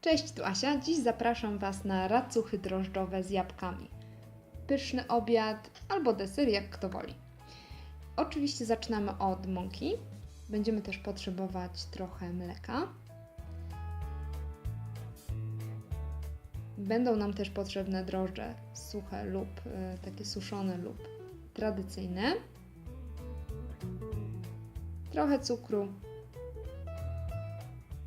Cześć, tu Asia. Dziś zapraszam Was na racuchy drożdżowe z jabłkami. Pyszny obiad albo deser, jak kto woli. Oczywiście zaczynamy od mąki. Będziemy też potrzebować trochę mleka. Będą nam też potrzebne drożdże suche lub e, takie suszone lub tradycyjne. Trochę cukru,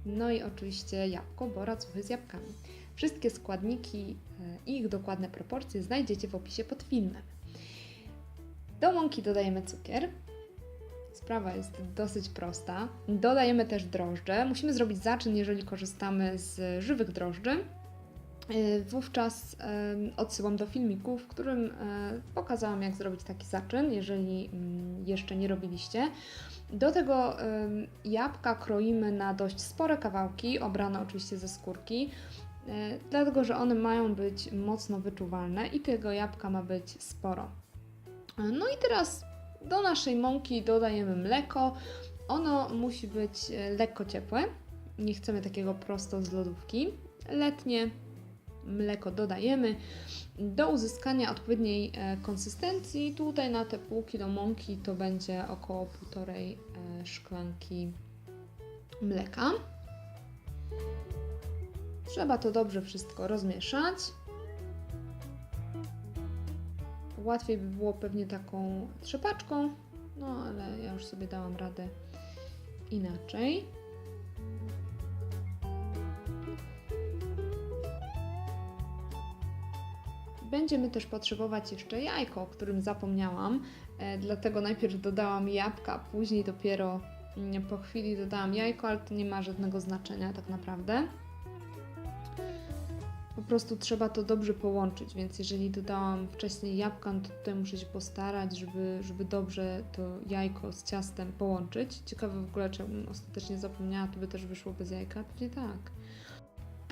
no i oczywiście jabłko, bo racuchy z jabłkami. Wszystkie składniki e, i ich dokładne proporcje znajdziecie w opisie pod filmem. Do mąki dodajemy cukier. Sprawa jest dosyć prosta. Dodajemy też drożdże. Musimy zrobić zaczyn, jeżeli korzystamy z żywych drożdży. E, Wówczas odsyłam do filmiku, w którym e, pokazałam, jak zrobić taki zaczyn, jeżeli mm, jeszcze nie robiliście. Do tego jabłka kroimy na dość spore kawałki, obrane oczywiście ze skórki, yy, dlatego że one mają być mocno wyczuwalne i tego jabłka ma być sporo. No i teraz do naszej mąki dodajemy mleko. Ono musi być yy, lekko ciepłe. Nie chcemy takiego prosto z lodówki. Letnie mleko dodajemy do uzyskania odpowiedniej e, konsystencji. Tutaj na te pół kilo mąki to będzie około półtorej e, szklanki mleka. Trzeba to dobrze wszystko rozmieszać. Łatwiej by było pewnie taką trzepaczką, no ale ja już sobie dałam radę inaczej. Będziemy też potrzebować jeszcze jajko, o którym zapomniałam, e, dlatego najpierw dodałam jabłka, później dopiero mm, po chwili dodałam jajko, ale to nie ma żadnego znaczenia tak naprawdę. Po prostu trzeba to dobrze połączyć, więc jeżeli dodałam wcześniej jabłka, no to tutaj muszę się postarać, żeby, żeby dobrze to jajko z ciastem połączyć. Ciekawe w ogóle, czy ostatecznie zapomniała, to by też wyszło bez jajka? Pewnie tak.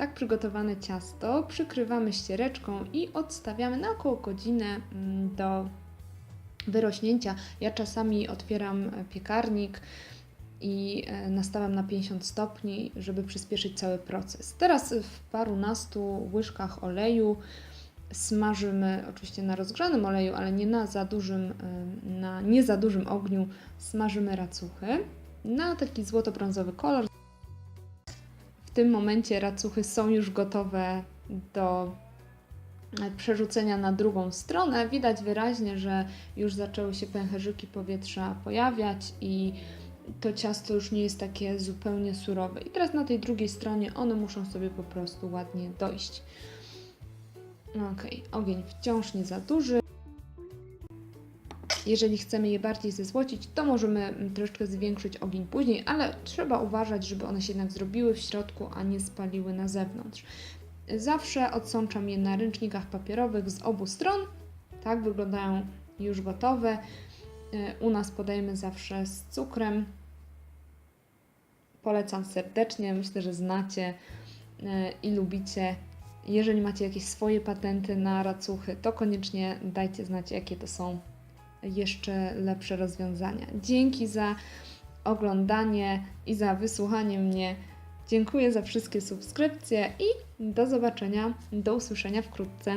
Tak przygotowane ciasto przykrywamy ściereczką i odstawiamy na około godzinę mm, do wyrośnięcia. Ja czasami otwieram e, piekarnik i e, nastawiam na 50 stopni, żeby przyspieszyć cały proces. Teraz w parunastu łyżkach oleju smażymy, oczywiście na rozgrzanym oleju, ale nie na za dużym, e, na nie za dużym ogniu, smażymy racuchy na taki złoto-brązowy kolor. W tym momencie racuchy są już gotowe do e, przerzucenia na drugą stronę. Widać wyraźnie, że już zaczęły się pęcherzyki powietrza pojawiać i to ciasto już nie jest takie zupełnie surowe. I teraz na tej drugiej stronie one muszą sobie po prostu ładnie dojść. Ok, ogień wciąż nie za duży. Jeżeli chcemy je bardziej zezłocić, to możemy mm, troszeczkę zwiększyć ogień później, ale trzeba uważać, żeby one się jednak zrobiły w środku, a nie spaliły na zewnątrz. Zawsze odsączam je na ręcznikach papierowych z obu stron. Tak wyglądają już gotowe. E, U nas podajemy zawsze z cukrem. Polecam serdecznie, myślę, że znacie e, i lubicie. Jeżeli macie jakieś swoje patenty na racuchy, to koniecznie dajcie znać, jakie to są jeszcze lepsze rozwiązania. Dzięki za oglądanie i za wysłuchanie mnie. Dziękuję za wszystkie subskrypcje i do zobaczenia, do usłyszenia wkrótce.